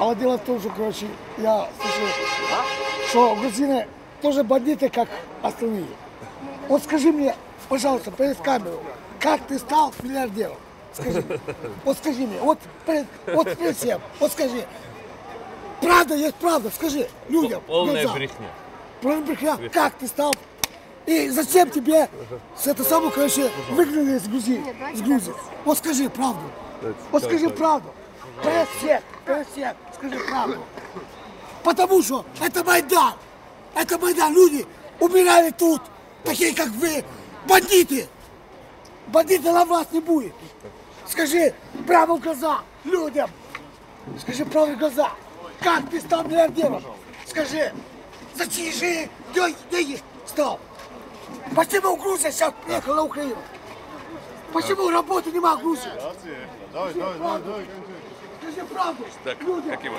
А дело в том, что, короче, я слышал, что грузины тоже бандиты, как остальные. Вот скажи мне, пожалуйста, перед камерой, как ты стал миллиардером? Скажи. Вот скажи мне, вот перед, вот перед всем, вот скажи. Правда есть правда, скажи людям. Полная глаза. брехня. Полная брехня. Как ты стал? И зачем тебе с это самое, короче, выгнали из Грузии? С Грузии. Вот скажи правду. Вот скажи правду. Перед всех, скажи правду. Потому что это Майдан. Это Майдан. Люди умирали тут, такие как вы, бандиты. Бандиты на вас не будет. Скажи прямо в глаза людям. Скажи прямо в глаза. Как ты стал миллиардером? Скажи. За чьи деньги стал? Почему Грузия сейчас приехала на Украину? Почему нема в Грузии? Давай, давай, давай, давай. Скажи правду Так, людям. как его?